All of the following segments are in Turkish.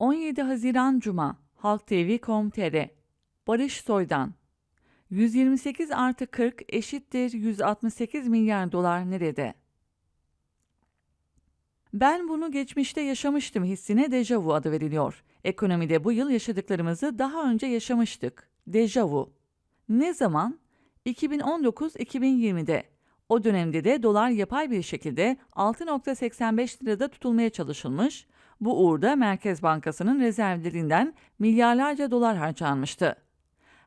17 Haziran Cuma Halk TV.com.tr Barış Soydan 128 artı 40 eşittir 168 milyar dolar nerede? Ben bunu geçmişte yaşamıştım hissine dejavu adı veriliyor. Ekonomide bu yıl yaşadıklarımızı daha önce yaşamıştık. Dejavu. Ne zaman? 2019-2020'de. O dönemde de dolar yapay bir şekilde 6.85 lirada tutulmaya çalışılmış, bu uğurda Merkez Bankası'nın rezervlerinden milyarlarca dolar harcanmıştı.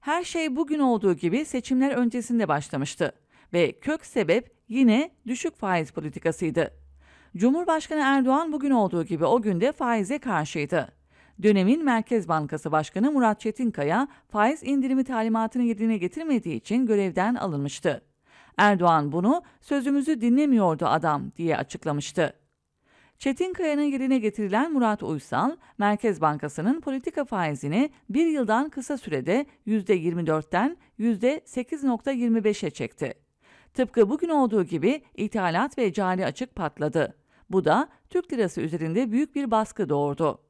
Her şey bugün olduğu gibi seçimler öncesinde başlamıştı ve kök sebep yine düşük faiz politikasıydı. Cumhurbaşkanı Erdoğan bugün olduğu gibi o günde faize karşıydı. Dönemin Merkez Bankası Başkanı Murat Çetinkaya faiz indirimi talimatını yerine getirmediği için görevden alınmıştı. Erdoğan bunu sözümüzü dinlemiyordu adam diye açıklamıştı. Çetinkaya'nın yerine getirilen Murat Uysal, Merkez Bankası'nın politika faizini bir yıldan kısa sürede %24'ten %8.25'e çekti. Tıpkı bugün olduğu gibi ithalat ve cari açık patladı. Bu da Türk lirası üzerinde büyük bir baskı doğurdu.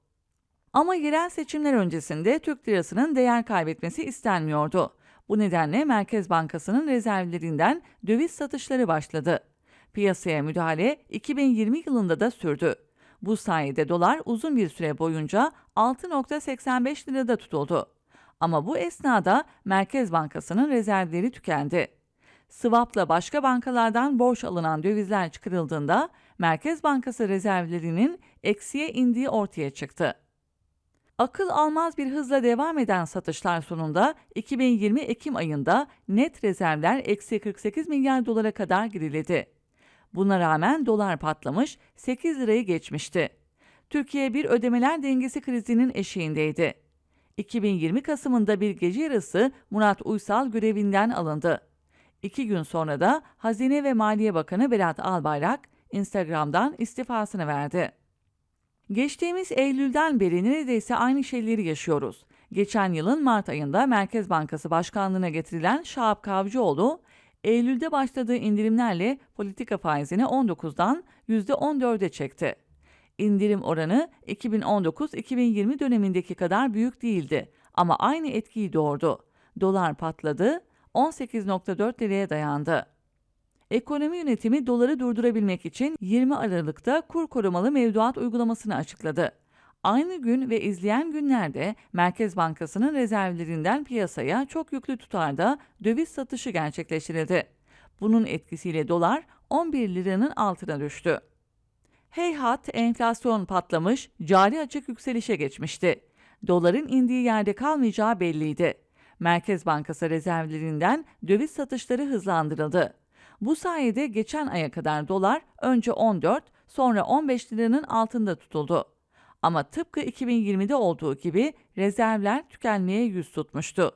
Ama yerel seçimler öncesinde Türk lirasının değer kaybetmesi istenmiyordu. Bu nedenle Merkez Bankası'nın rezervlerinden döviz satışları başladı. Piyasaya müdahale 2020 yılında da sürdü. Bu sayede dolar uzun bir süre boyunca 6.85 lirada tutuldu. Ama bu esnada Merkez Bankası'nın rezervleri tükendi. Swap'la başka bankalardan borç alınan dövizler çıkarıldığında Merkez Bankası rezervlerinin eksiye indiği ortaya çıktı. Akıl almaz bir hızla devam eden satışlar sonunda 2020 Ekim ayında net rezervler eksi 48 milyar dolara kadar geriledi. Buna rağmen dolar patlamış 8 lirayı geçmişti. Türkiye bir ödemeler dengesi krizinin eşiğindeydi. 2020 Kasım'ında bir gece yarısı Murat Uysal görevinden alındı. İki gün sonra da Hazine ve Maliye Bakanı Berat Albayrak Instagram'dan istifasını verdi. Geçtiğimiz Eylül'den beri neredeyse aynı şeyleri yaşıyoruz. Geçen yılın Mart ayında Merkez Bankası Başkanlığı'na getirilen Şahap Kavcıoğlu, Eylül'de başladığı indirimlerle politika faizini 19'dan %14'e çekti. İndirim oranı 2019-2020 dönemindeki kadar büyük değildi ama aynı etkiyi doğurdu. Dolar patladı, 18.4 liraya dayandı. Ekonomi yönetimi doları durdurabilmek için 20 Aralık'ta kur korumalı mevduat uygulamasını açıkladı. Aynı gün ve izleyen günlerde Merkez Bankası'nın rezervlerinden piyasaya çok yüklü tutarda döviz satışı gerçekleştirildi. Bunun etkisiyle dolar 11 liranın altına düştü. Heyhat enflasyon patlamış, cari açık yükselişe geçmişti. Doların indiği yerde kalmayacağı belliydi. Merkez Bankası rezervlerinden döviz satışları hızlandırıldı. Bu sayede geçen aya kadar dolar önce 14, sonra 15 liranın altında tutuldu. Ama tıpkı 2020'de olduğu gibi rezervler tükenmeye yüz tutmuştu.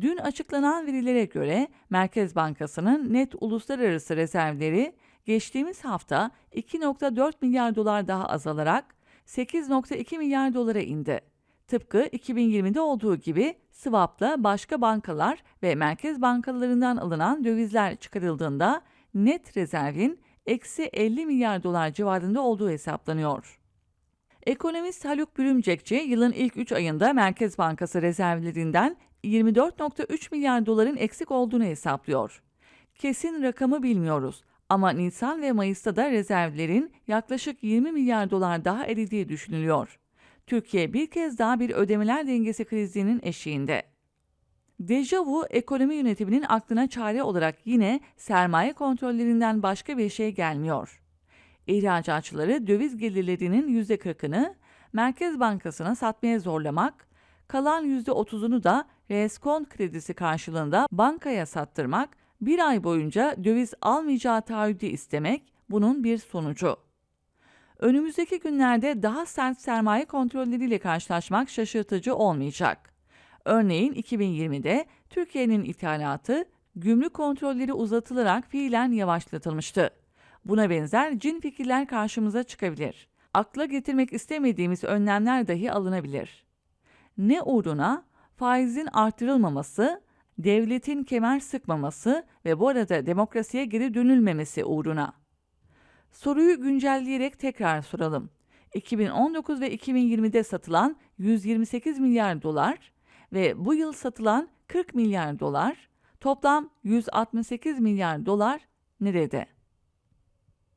Dün açıklanan verilere göre Merkez Bankası'nın net uluslararası rezervleri geçtiğimiz hafta 2.4 milyar dolar daha azalarak 8.2 milyar dolara indi. Tıpkı 2020'de olduğu gibi swap'la başka bankalar ve merkez bankalarından alınan dövizler çıkarıldığında net rezervin eksi 50 milyar dolar civarında olduğu hesaplanıyor. Ekonomist Haluk Bürümcekçi yılın ilk 3 ayında Merkez Bankası rezervlerinden 24.3 milyar doların eksik olduğunu hesaplıyor. Kesin rakamı bilmiyoruz ama Nisan ve Mayıs'ta da rezervlerin yaklaşık 20 milyar dolar daha eridiği düşünülüyor. Türkiye bir kez daha bir ödemeler dengesi krizinin eşiğinde. Dejavu ekonomi yönetiminin aklına çare olarak yine sermaye kontrollerinden başka bir şey gelmiyor. İhracatçıları döviz gelirlerinin %40'ını Merkez Bankası'na satmaya zorlamak, kalan %30'unu da reskont kredisi karşılığında bankaya sattırmak, bir ay boyunca döviz almayacağı taahhüdü istemek bunun bir sonucu. Önümüzdeki günlerde daha sert sermaye kontrolleriyle karşılaşmak şaşırtıcı olmayacak. Örneğin 2020'de Türkiye'nin ithalatı gümrük kontrolleri uzatılarak fiilen yavaşlatılmıştı. Buna benzer cin fikirler karşımıza çıkabilir. Akla getirmek istemediğimiz önlemler dahi alınabilir. Ne uğruna faizin artırılmaması, devletin kemer sıkmaması ve bu arada demokrasiye geri dönülmemesi uğruna. Soruyu güncelleyerek tekrar soralım. 2019 ve 2020'de satılan 128 milyar dolar ve bu yıl satılan 40 milyar dolar, toplam 168 milyar dolar nerede?